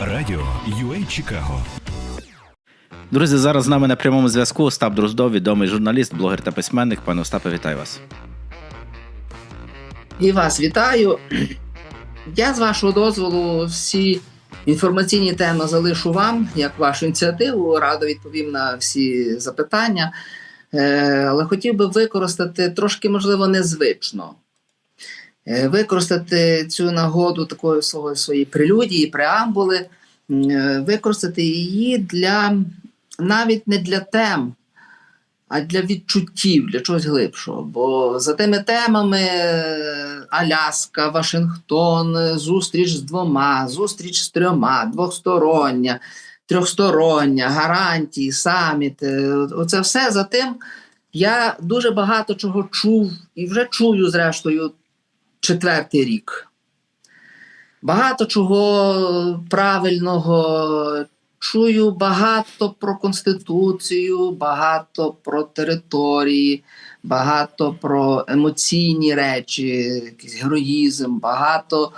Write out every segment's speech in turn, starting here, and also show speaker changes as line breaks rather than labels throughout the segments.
Радіо UA Чикаго
Друзі, зараз з нами на прямому зв'язку Остап Дроздов, відомий журналіст, блогер та письменник. Пане Остапе, вітаю вас.
І вас вітаю. Я з вашого дозволу всі інформаційні теми залишу вам, як вашу ініціативу. Радо відповім на всі запитання. Е, Але хотів би використати трошки, можливо, незвично. Е, Використати цю нагоду такої свого- своєї прелюдії, преамбули, е, використати її для навіть не для тем, а для відчуттів, для чогось глибшого. Бо за тими темами е, Аляска, Вашингтон, зустріч з двома, зустріч з трьома, двостороння, трьохстороння, гарантії, саміт. Оце все за тим. Я дуже багато чого чув і вже чую, зрештою, четвертий рік. Багато чого правильного, чую багато про конституцію, багато про території, багато про емоційні речі, якийсь героїзм, багато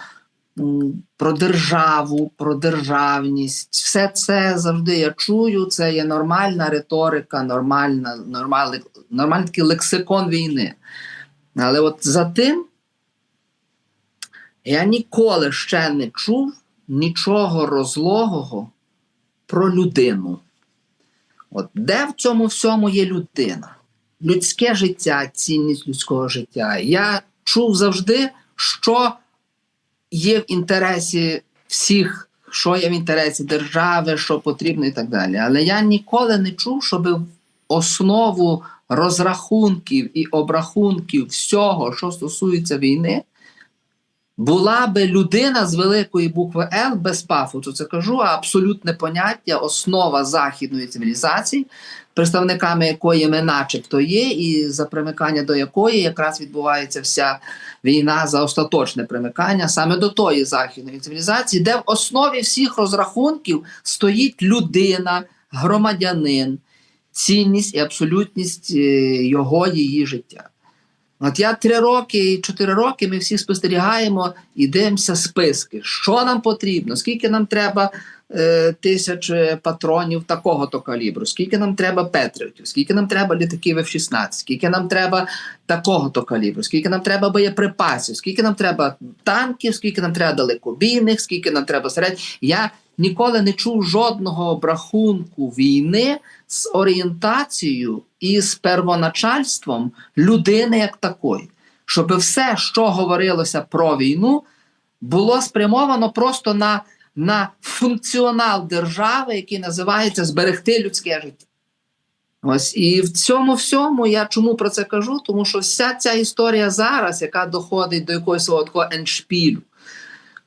про державу, про державність. Все це завжди я чую. Це є нормальна риторика, нормальна, нормальний, нормальний лексикон війни. Але от за тим я ніколи ще не чув нічого розлогого про людину. От де в цьому всьому є людина? Людське життя, цінність людського життя. Я чув завжди, що є в інтересі всіх, що є в інтересі держави, що потрібно і так далі. Але я ніколи не чув, щоб основу розрахунків і обрахунків всього, що стосується війни, була би людина з великої букви Л без пафосу, це кажу, а абсолютне поняття, основа західної цивілізації, представниками якої ми начебто є, і за примикання до якої якраз відбувається вся війна за остаточне примикання саме до тої західної цивілізації, де в основі всіх розрахунків стоїть людина, громадянин, цінність і абсолютність е, його її життя. От я три роки і чотири роки ми всі спостерігаємо і дивимося списки, що нам потрібно, скільки нам треба е, тисяч е, патронів такого-то калібру, скільки нам треба петрівців, скільки нам треба літаків F-16, скільки нам треба такого-то калібру, скільки нам треба боєприпасів, скільки нам треба танків, скільки нам треба далекобійних, скільки нам треба серед. Я ніколи не чув жодного обрахунку війни з орієнтацією і з первоначальством людини як такої, щоб все, що говорилося про війну, було спрямовано просто на, на функціонал держави, який називається зберегти людське життя. Ось і в цьому всьому я чому про це кажу? Тому що вся ця історія зараз, яка доходить до якогось свого такого еншпілю,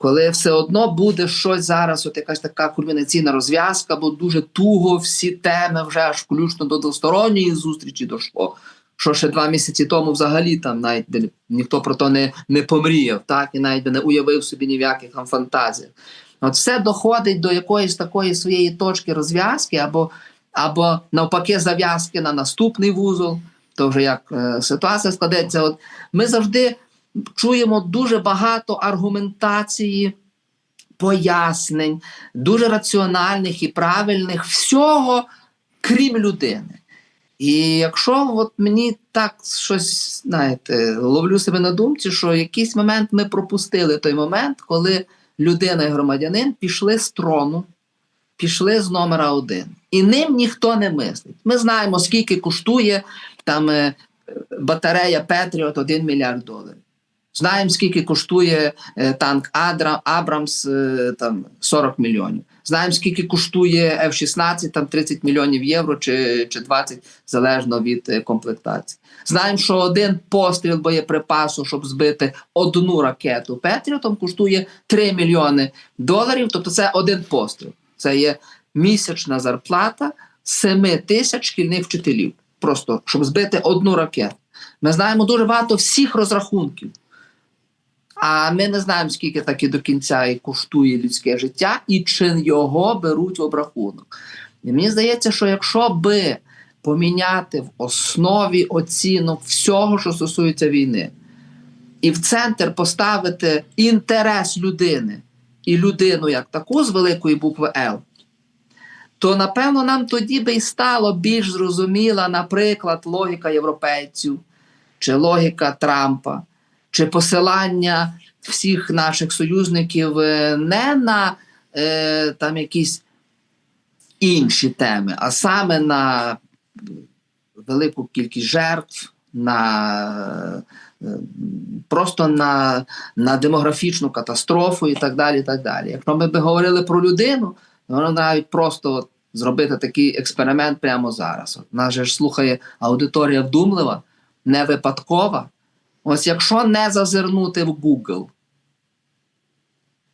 коли все одно буде щось зараз, от якась така кульмінаційна розв'язка, бо дуже туго всі теми вже аж включно до двосторонньої зустрічі дошло. Що ще два місяці тому взагалі там навіть ніхто про то не, не помріяв, так і навіть не уявив собі ні в яких там фантазіях. От все доходить до якоїсь такої своєї точки розв'язки, або, або навпаки, зав'язки на наступний вузол. То вже як е, ситуація складеться. От ми завжди чуємо дуже багато аргументації, пояснень, дуже раціональних і правильних, всього крім людини. І якщо от мені так щось, знаєте, ловлю себе на думці, що якийсь момент ми пропустили той момент, коли людина і громадянин пішли з трону, пішли з номера один. І ним ніхто не мислить. Ми знаємо, скільки коштує там е, батарея Петріот 1 мільярд доларів. Знаємо, скільки коштує е, танк Адра, Абрамс е, там 40 мільйонів. Знаємо, скільки коштує F-16, там 30 мільйонів євро чи, чи 20, залежно від е, комплектації. Знаємо, що один постріл боєприпасу, щоб збити одну ракету Петріотом, коштує 3 мільйони доларів. Тобто це один постріл. Це є місячна зарплата 7 тисяч шкільних вчителів. Просто щоб збити одну ракету. Ми знаємо дуже багато всіх розрахунків. А ми не знаємо, скільки таки до кінця і коштує людське життя, і чи його беруть в обрахунок. І мені здається, що якщо би поміняти в основі оцінок всього, що стосується війни, і в центр поставити інтерес людини і людину як таку з великої букви Л, то напевно нам тоді би й стало більш зрозуміла, наприклад, логіка європейців, чи логіка Трампа, чи посилання всіх наших союзників е, не на е, там якісь інші теми, а саме на велику кількість жертв, на е, просто на, на демографічну катастрофу і так далі. і так далі. Якщо ми би говорили про людину, то навіть просто зробити такий експеримент прямо зараз. От нас ж слухає аудиторія вдумлива, не випадкова. Ось якщо не зазирнути в Google,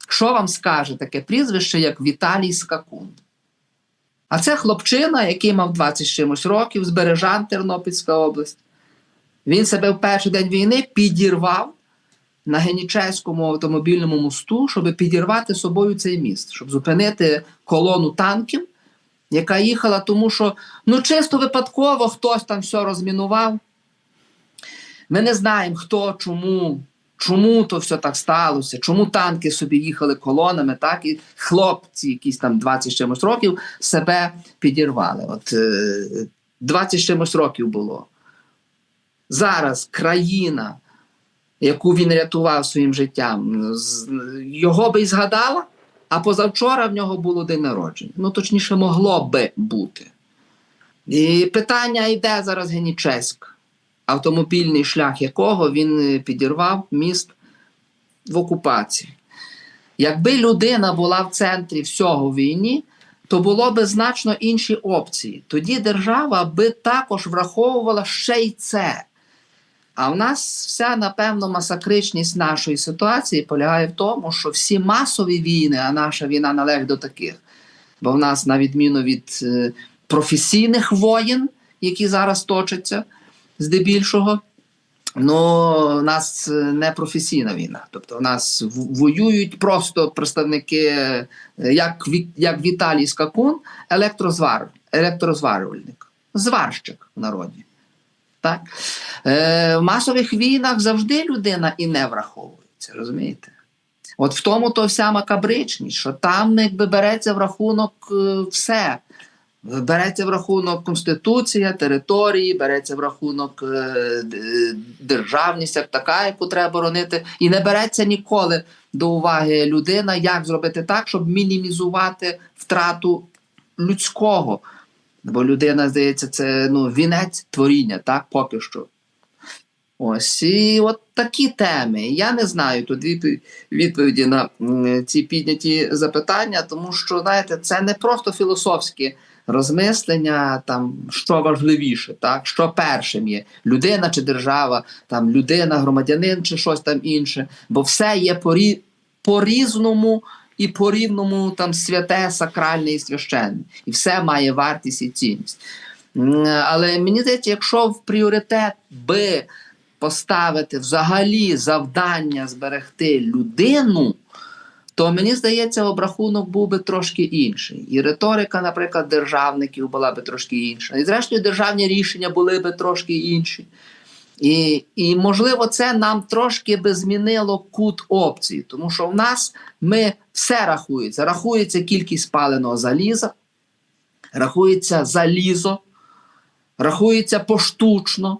що вам скаже таке прізвище, як Віталій Скакун? А це хлопчина, який мав 20 чимось років, з Бережан, Тернопільська область. Він себе в перший день війни підірвав на Генічеському автомобільному мосту, щоб підірвати собою цей міст, щоб зупинити колону танків, яка їхала, тому що ну чисто випадково хтось там все розмінував. Ми не знаємо, хто, чому, чому то все так сталося, чому танки собі їхали колонами, так і хлопці, якісь там 20 чимось років, себе підірвали. От е, 20 чимось років було. Зараз країна, яку він рятував своїм життям, його би й згадала, а позавчора в нього було день народження. Ну, точніше, могло би бути. І питання йде зараз Генічеськ, автомобільний шлях якого він е, підірвав міст в окупації. Якби людина була в центрі всього війні, то було би значно інші опції. Тоді держава би також враховувала ще й це. А в нас вся, напевно, масакричність нашої ситуації полягає в тому, що всі масові війни, а наша війна належить до таких. Бо в нас, на відміну від е, професійних воєн, які зараз точаться, здебільшого, ну, у нас е, не професійна війна. Тобто, у нас воюють просто представники, е, як, як Віталій Скакун, електрозвар, електрозварювальник, зварщик в народі. Так? Е, в масових війнах завжди людина і не враховується, розумієте? От в тому то вся макабричність, що там якби береться в рахунок е, все. Береться в рахунок конституція, території, береться в рахунок е, державність як така, яку треба боронити, і не береться ніколи до уваги людина, як зробити так, щоб мінімізувати втрату людського. Бо людина, здається, це ну, вінець творіння, так, поки що. Ось і от такі теми. Я не знаю тут відповіді на ці підняті запитання, тому що, знаєте, це не просто філософське розмислення, там що важливіше, так, що першим є: людина чи держава, там людина, громадянин чи щось там інше. Бо все є порі- по-різному і по-рівному там святе, сакральне і священне. І все має вартість і цінність. Але мені здається, якщо в пріоритет би поставити взагалі завдання зберегти людину, то мені здається, обрахунок був би трошки інший. І риторика, наприклад, державників була би трошки інша. І зрештою, державні рішення були би трошки інші. І, і можливо, це нам трошки би змінило кут опції, тому що в нас ми все рахується. Рахується кількість спаленого заліза, рахується залізо, рахується поштучно.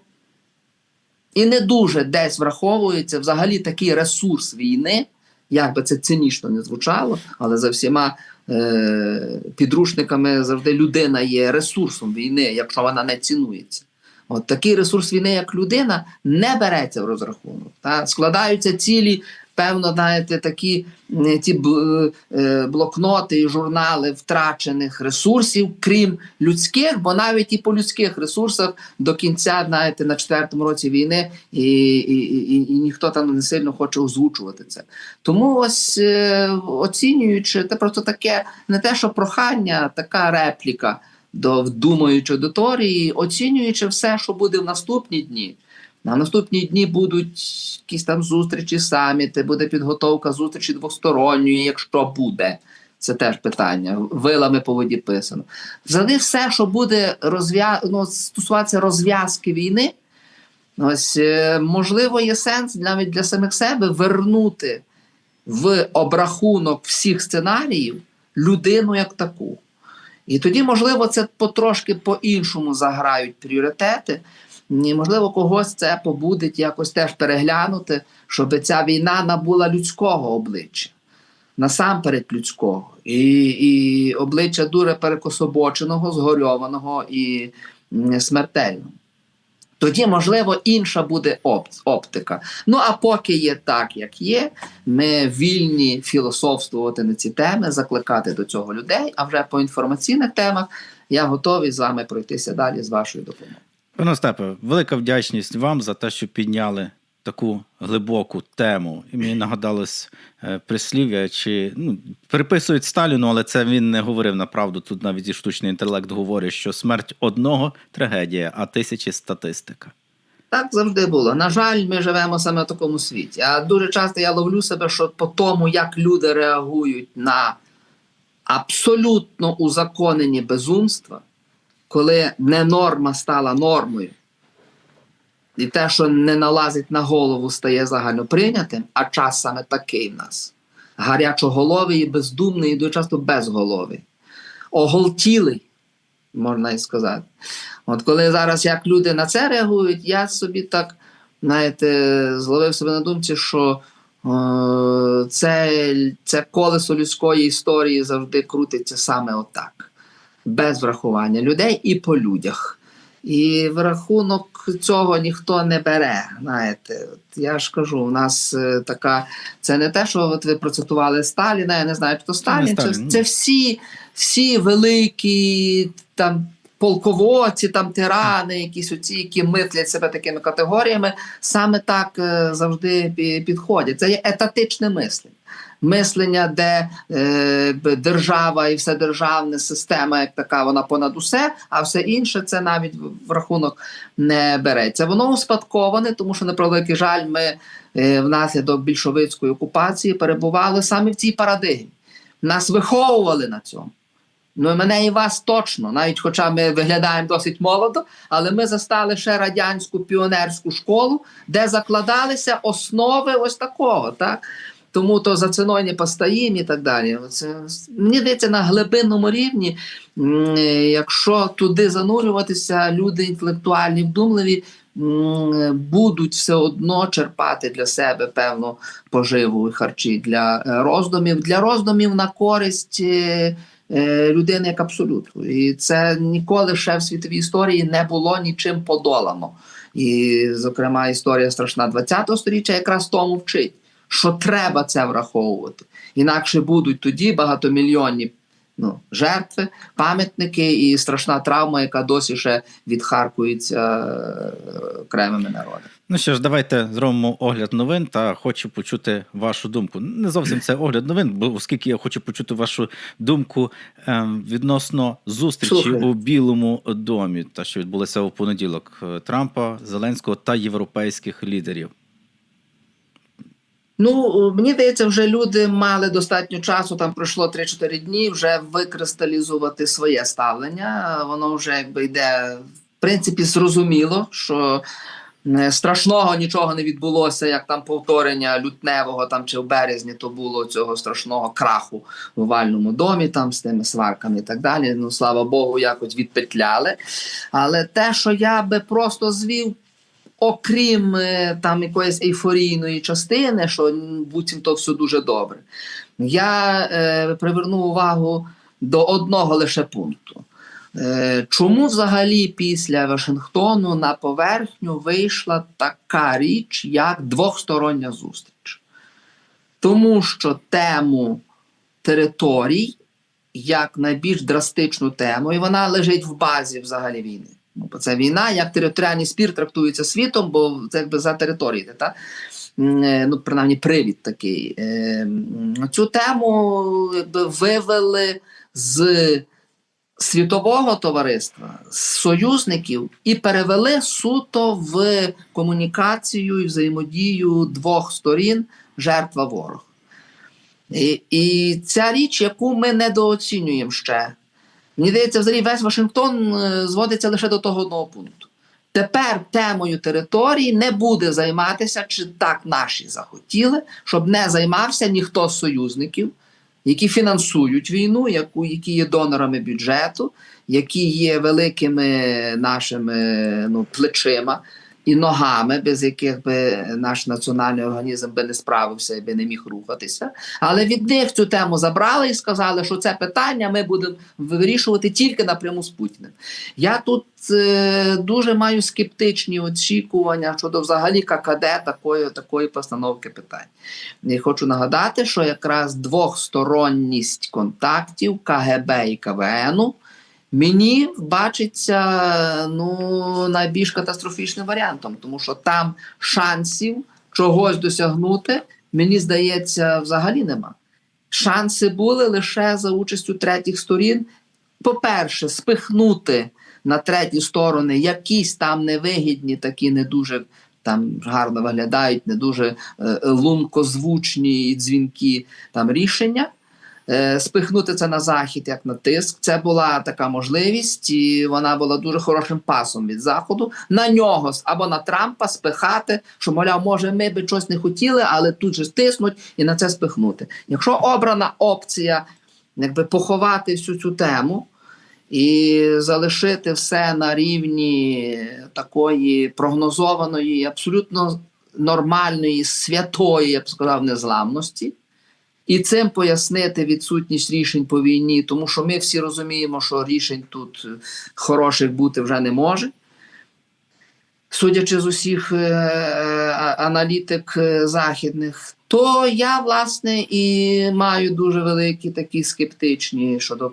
І не дуже десь враховується взагалі такий ресурс війни, як би це цинічно не звучало, але за всіма е- підручниками завжди людина є ресурсом війни, якщо вона не цінується. От такий ресурс війни, як людина, не береться в розрахунок. Та? Складаються цілі, певно, знаєте, такі ті е, блокноти і журнали втрачених ресурсів, крім людських, бо навіть і по людських ресурсах до кінця, знаєте, на четвертому році війни, і, і, і, і ніхто там не сильно хоче озвучувати це. Тому ось е, оцінюючи, це просто таке не те, що прохання, така репліка до вдумуючої аудиторії, оцінюючи все, що буде в наступні дні. На наступні дні будуть якісь там зустрічі, саміти, буде підготовка зустрічі двосторонньої, якщо буде. Це теж питання. Вилами по воді писано. Взагалі, все, що буде розв'я... ну, стосуватися розв'язки війни, ось е, можливо, є сенс навіть для самих себе вернути в обрахунок всіх сценаріїв людину як таку. І тоді, можливо, це потрошки по-іншому заграють пріоритети. Можливо, когось це побудить якось теж переглянути, щоб ця війна набула людського обличчя, насамперед людського, і, і обличчя дуже перекособоченого, згорьованого і смертельного. Тоді, можливо, інша буде оптика. Ну а поки є так, як є, ми вільні філософствувати на ці теми, закликати до цього людей. А вже по інформаційних темах я готовий з вами пройтися далі з вашою допомогою.
Пане Остапе, велика вдячність вам за те, що підняли таку глибоку тему. І мені нагадалось е, прислів'я, чи ну, переписують Сталіну, але це він не говорив на правду. Тут навіть і штучний інтелект говорить, що смерть одного трагедія, а тисячі статистика.
Так завжди було. На жаль, ми живемо саме в такому світі. А дуже часто я ловлю себе, що по тому, як люди реагують на абсолютно узаконені безумства, коли не норма стала нормою, і те, що не налазить на голову, стає загально прийнятим, а час саме такий в нас. Гарячоголовий і бездумний, і дуже часто безголовий. Оголтілий, можна і сказати. От коли зараз як люди на це реагують, я собі так, знаєте, зловив себе на думці, що е, це, це колесо людської історії завжди крутиться саме отак, без врахування людей і по людях. І в рахунок цього ніхто не бере. Знаєте, от я ж кажу, у нас е, така. Це не те, що от ви процитували Сталіна. Я не знаю, хто Сталін. Це,
Сталін,
це всі, всі великі там полководці, там тирани, якісь оці, які мислять себе такими категоріями, саме так е, завжди підходять. Це є етатичне мислення. Мислення, де е, держава і все державна система, як така, вона понад усе, а все інше це навіть в рахунок не береться. Воно успадковане, тому що на превеликий жаль, ми е, внаслідок більшовицької окупації перебували саме в цій парадигмі. Нас виховували на цьому. Ну, і мене і вас точно, навіть хоча ми виглядаємо досить молодо, але ми застали ще радянську піонерську школу, де закладалися основи ось такого. Так? Тому то за ціною не постоїм і так далі. Це, мені здається, на глибинному рівні, якщо туди занурюватися, люди інтелектуальні, вдумливі, будуть все одно черпати для себе певну поживу і харчі для е, роздумів, для роздумів на користь. е, е, людини як абсолюту. І це ніколи ще в світовій історії не було нічим подолано. І, зокрема, історія страшна 20-го сторіччя якраз тому вчить, що треба це враховувати. Інакше будуть тоді багатомільйонні ну, жертви, пам'ятники і страшна травма, яка досі ще відхаркується е, окремими народами.
Ну що ж, давайте зробимо огляд новин та хочу почути вашу думку. Не зовсім це огляд новин, бо оскільки я хочу почути вашу думку ем, відносно зустрічі
Слухаю.
у Білому домі, та що відбулася у понеділок е, Трампа, Зеленського та європейських лідерів.
Ну, мені здається, вже люди мали достатньо часу, там пройшло 3-4 дні, вже викристалізувати своє ставлення. Воно вже якби йде, в принципі, зрозуміло, що е, страшного нічого не відбулося, як там повторення лютневого там чи в березні то було цього страшного краху в овальному домі, там з тими сварками і так далі. Ну, слава Богу, якось відпетляли. Але те, що я би просто звів окрім е, там якоїсь ейфорійної частини, що буцімто все дуже добре, я е, приверну увагу до одного лише пункту. Е, чому взагалі після Вашингтону на поверхню вийшла така річ, як двохстороння зустріч? Тому що тему територій як найбільш драстичну тему, і вона лежить в базі взагалі війни. Бо це війна, як територіальний спір трактується світом, бо це якби за території, та? М, е, ну, принаймні, привід такий. Е, Цю тему якби, вивели з світового товариства, з союзників і перевели суто в комунікацію і взаємодію двох сторін жертва ворог. І, і ця річ, яку ми недооцінюємо ще. Мені здається, взагалі весь Вашингтон е, зводиться лише до того одного пункту. Тепер темою території не буде займатися, чи так наші захотіли, щоб не займався ніхто з союзників, які фінансують війну, яку, які є донорами бюджету, які є великими нашими ну, плечима і ногами, без яких би наш національний організм би не справився і би не міг рухатися. Але від них цю тему забрали і сказали, що це питання ми будемо вирішувати тільки напряму з Путіним. Я тут е, дуже маю скептичні очікування щодо взагалі ККД такої, такої постановки питань. І хочу нагадати, що якраз двохсторонність контактів КГБ і КВНу мені бачиться ну, найбільш катастрофічним варіантом, тому що там шансів чогось досягнути, мені здається, взагалі нема. Шанси були лише за участю третіх сторін. По-перше, спихнути на треті сторони якісь там невигідні, такі не дуже там гарно виглядають, не дуже е, лункозвучні дзвінки там рішення. Е, спихнути це на захід як на тиск. Це була така можливість, і вона була дуже хорошим пасом від заходу. На нього або на Трампа спихати, що мовляв, може, ми би щось не хотіли, але тут же стиснуть і на це спихнути. Якщо обрана опція, якби поховати всю цю тему. І залишити все на рівні такої прогнозованої, абсолютно нормальної, святої, я б сказав, незламності, і цим пояснити відсутність рішень по війні, тому що ми всі розуміємо, що рішень тут е, хороших бути вже не може. Судячи з усіх е, е, аналітик західних, то я, власне, і маю дуже великі такі скептичні щодо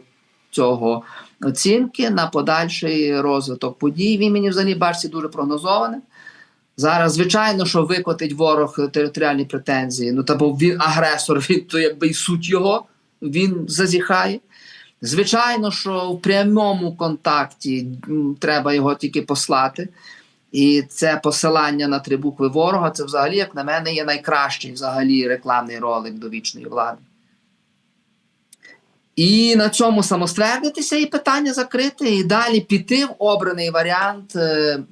цього оцінки на подальший розвиток подій. Він мені взагалі бачиться дуже прогнозованим. Зараз, звичайно, що викотить ворог територіальні претензії. Ну та бо він агресор, він то якби і суть його, він зазіхає. Звичайно, що в прямому контакті треба його тільки послати. І це посилання на три букви ворога, це взагалі, як на мене, є найкращий взагалі рекламний ролик до вічної влади. І на цьому самоствердитися і питання закрити, і далі піти в обраний варіант е,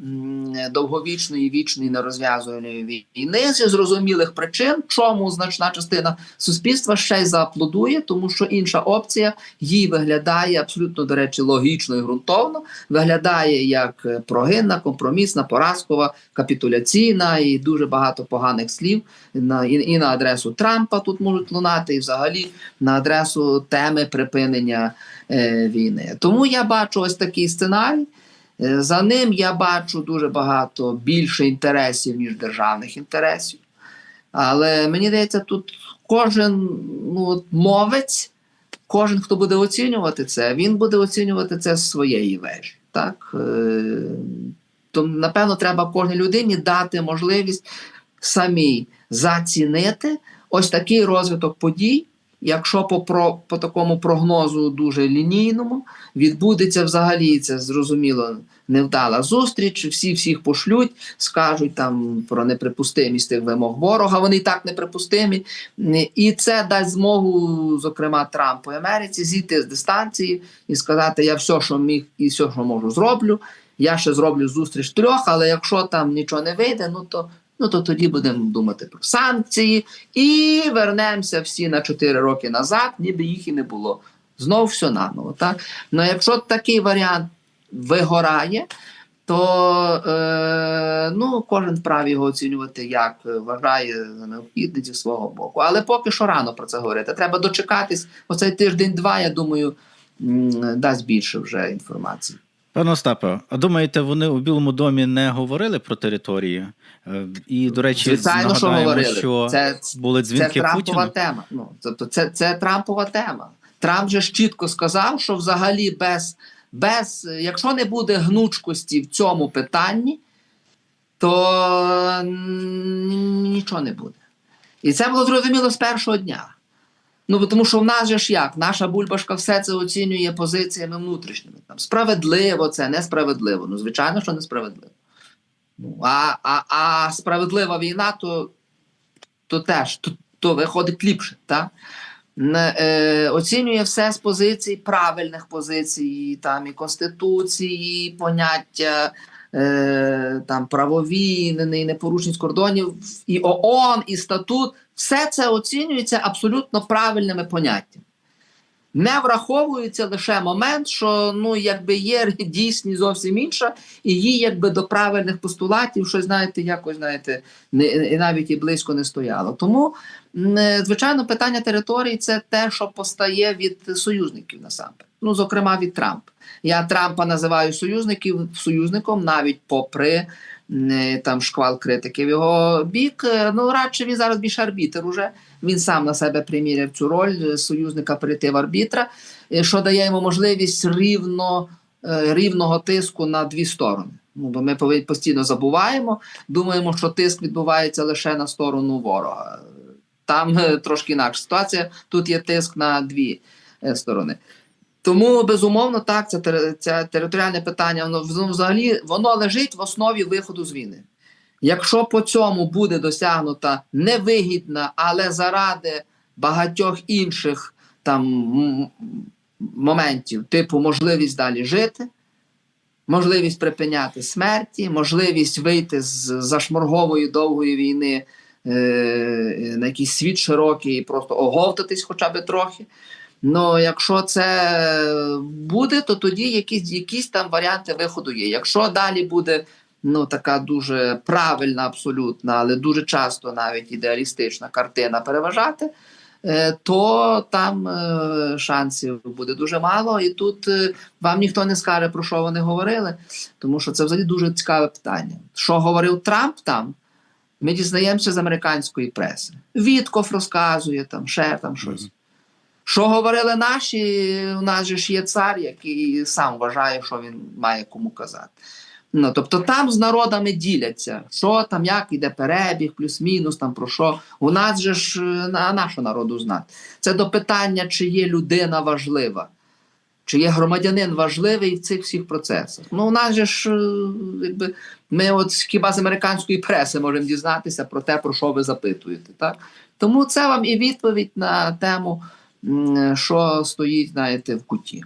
довговічної вічної нерозв'язуваної війни зі зрозумілих причин, чому значна частина суспільства ще й зааплодує, тому що інша опція їй виглядає абсолютно, до речі, логічно і ґрунтовно, виглядає як е, прогинна, компромісна, поразкова, капітуляційна і дуже багато поганих слів на і, і на адресу Трампа тут можуть лунати, і взагалі на адресу теми припинення е, війни. Тому я бачу ось такий сценарій. Е, За ним я бачу дуже багато більше інтересів, ніж державних інтересів. Але мені здається, тут кожен ну, мовець, кожен, хто буде оцінювати це, він буде оцінювати це з своєї вежі. Так? Е, То, напевно, треба кожній людині дати можливість самій зацінити ось такий розвиток подій. Якщо по, про, по такому прогнозу дуже лінійному відбудеться взагалі це зрозуміло невдала зустріч, всі всіх пошлють, скажуть там про неприпустимість тих вимог ворога. Вони і так неприпустимі, і це дасть змогу, зокрема Трампу і Америці, зійти з дистанції і сказати: я все, що міг, і все, що можу, зроблю. Я ще зроблю зустріч трьох, але якщо там нічого не вийде, ну то ну то тоді будемо думати про санкції і вернемося всі на 4 роки назад, ніби їх і не було. Знов все наново. Так? Ну якщо такий варіант вигорає, то е, ну, кожен вправі його оцінювати, як вважає за необхідне зі свого боку. Але поки що рано про це говорити. Треба дочекатись. Оцей тиждень-два, я думаю, дасть більше вже інформації.
Пане Остапе, а думаєте, вони у Білому домі не говорили про території? Е, І, до речі,
Звичайно, що говорили.
що
Це,
були
це Трампова
Путіну.
тема. Ну, тобто це, це Трампова тема. Трамп же ж чітко сказав, що взагалі без, без, якщо не буде гнучкості в цьому питанні, то нічого не буде. І це було зрозуміло з першого дня. Ну, тому що в нас же ж як? Наша бульбашка все це оцінює позиціями внутрішніми. Там, справедливо це, несправедливо. Ну, звичайно, що несправедливо. Ну, а, а, а справедлива війна, то, то теж то, то виходить ліпше. Так? Е, оцінює все з позицій правильних позицій, там і конституції, і поняття е, там правові, не- не- непорушність кордонів, і ООН, і статут, все це оцінюється абсолютно правильними поняттями. Не враховується лише момент, що ну якби є дійсність зовсім інша, і їй якби до правильних постулатів щось знаєте, якось знаєте, не навіть і близько не стояло. Тому е, звичайно, питання території це те, що постає від союзників насамперед. Ну, зокрема, від Трампа. Я Трампа називаю союзників союзником, навіть попри е, там шквал критики в його бік. Е, Ну радше він зараз більше арбітер уже. Він сам на себе приміряв цю роль е, союзника перейти в арбітра, що дає йому можливість рівно, рівного тиску на дві сторони. Ну, бо ми постійно забуваємо, думаємо, що тиск відбувається лише на сторону ворога. Там трошки інакша ситуація. Тут є тиск на дві сторони. Тому безумовно так, це, це територіальне питання. Воно воно взагалі воно лежить в основі виходу з війни. Якщо по цьому буде досягнута невигідна, але заради багатьох інших там моментів, типу можливість далі жити, можливість припиняти смерті, можливість вийти з зашморгової довгої війни е, на якийсь світ широкий і просто оговтатись хоча б трохи. Ну, якщо це буде, то тоді якісь, якісь там варіанти виходу є. Якщо далі буде ну, така дуже правильна, абсолютна, але дуже часто навіть ідеалістична картина переважати, е, то там е, шансів буде дуже мало. І тут е, вам ніхто не скаже, про що вони говорили, тому що це взагалі дуже цікаве питання. Що говорив Трамп там? Ми дізнаємося з американської преси. Вітков розказує там, ще там щось. Що говорили наші, у нас же ж є цар, який сам вважає, що він має кому казати. Ну, тобто там з народами діляться, що там, як іде перебіг, плюс-мінус, там про що. У нас же ж е, на нашу народу знати. Це до питання, чи є людина важлива, чи є громадянин важливий в цих всіх процесах. Ну, у нас же ж, е, якби, ми от хіба з американської преси можемо дізнатися про те, про що ви запитуєте. Так? Тому це вам і відповідь на тему, що стоїть, знаєте, в куті.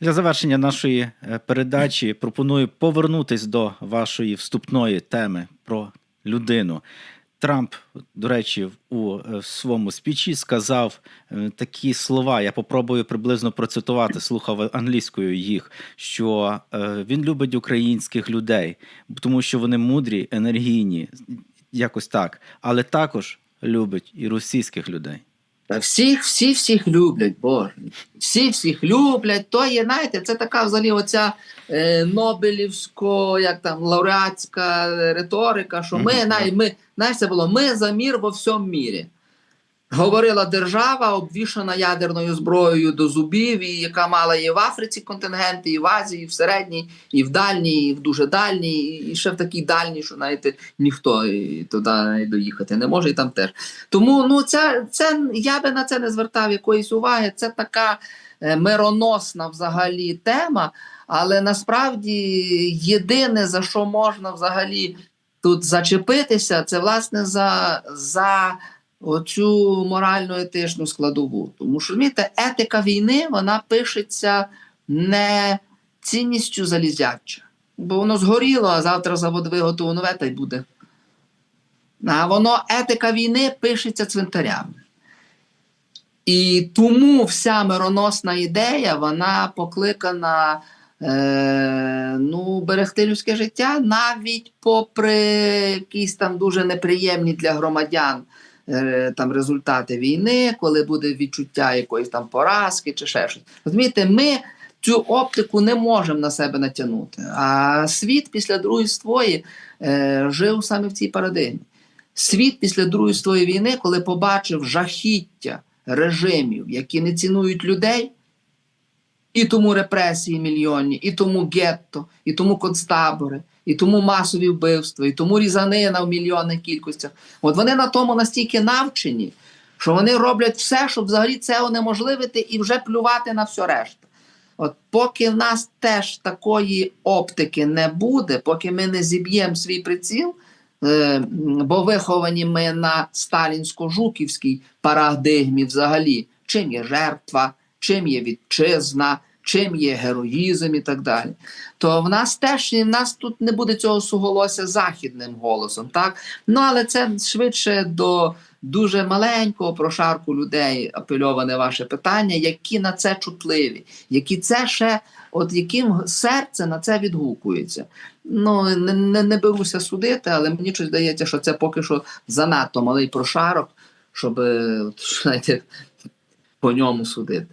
Для завершення нашої е, передачі пропоную повернутись до вашої вступної теми про людину. Трамп, до речі, у е, своєму спічі сказав е, такі слова. Я попробую приблизно процитувати, слухав англійською їх, що він любить українських людей, тому що вони мудрі, енергійні, якось так, але також любить і російських людей.
Та всіх, всі всіх люблять, Боже. Всі всіх люблять. То є, знаєте, це така взагалі оця е, Нобелівсько, як там лауреатська риторика, що ми,
Мгм,
най, ми, знаєш, це було ми за мір во всьому мірі. Говорила держава, обвішана ядерною зброєю до зубів, і яка мала і в Африці контингенти, і в Азії, і в середній, і в дальній, і в дуже дальній, і ще в такій дальній, що навіть ніхто туди доїхати не може, і там теж. Тому ну це, це я би на це не звертав якоїсь уваги. Це така е, мироносна взагалі тема. Але насправді єдине за що можна взагалі тут зачепитися, це власне за, за оцю морально етичну складову. Тому що розумієте, етика війни вона пишеться не цінністю залізяча. Бо воно згоріло, а завтра завод виготовив нове та й буде. А воно етика війни пишеться цвинтарями. І тому вся мироносна ідея вона покликана е, ну, берегти людське життя, навіть попри якісь там дуже неприємні для громадян там результати війни, коли буде відчуття якоїсь там поразки чи ще щось. Розумієте, ми цю оптику не можемо на себе натягнути. А світ після Другої свої е, жив саме в цій парадигмі. Світ після Другої світової війни, коли побачив жахіття режимів, які не цінують людей, і тому репресії мільйонні, і тому гетто, і тому концтабори, і тому масові вбивства, і тому різанина в мільйонних кількостях. От вони на тому настільки навчені, що вони роблять все, щоб взагалі це унеможливити і вже плювати на все решта. От поки в нас теж такої оптики не буде, поки ми не зіб'ємо свій приціл, е, бо виховані ми на сталінсько-жуківській парадигмі взагалі, чим є жертва, чим є вітчизна, чим є героїзм і так далі. То в нас теж і в нас тут не буде цього суголося західним голосом, так? Ну але це швидше до дуже маленького прошарку людей апельоване ваше питання, які на це чутливі, які це ще, от яким серце на це відгукується. Ну не, не, не беруся судити, але мені щось здається, що це поки що занадто малий прошарок, щоб е, знаєте, по ньому судити.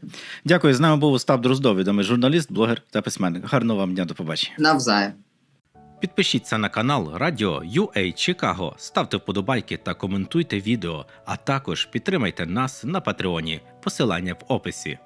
Дякую. З нами був Остап Дроздов, відомий журналіст, блогер та письменник. Гарного вам дня, до побачення.
Навзаєм.
Підпишіться на канал Радіо UA Чикаго, ставте вподобайки та коментуйте відео, а також підтримайте нас на Патреоні. Посилання в описі.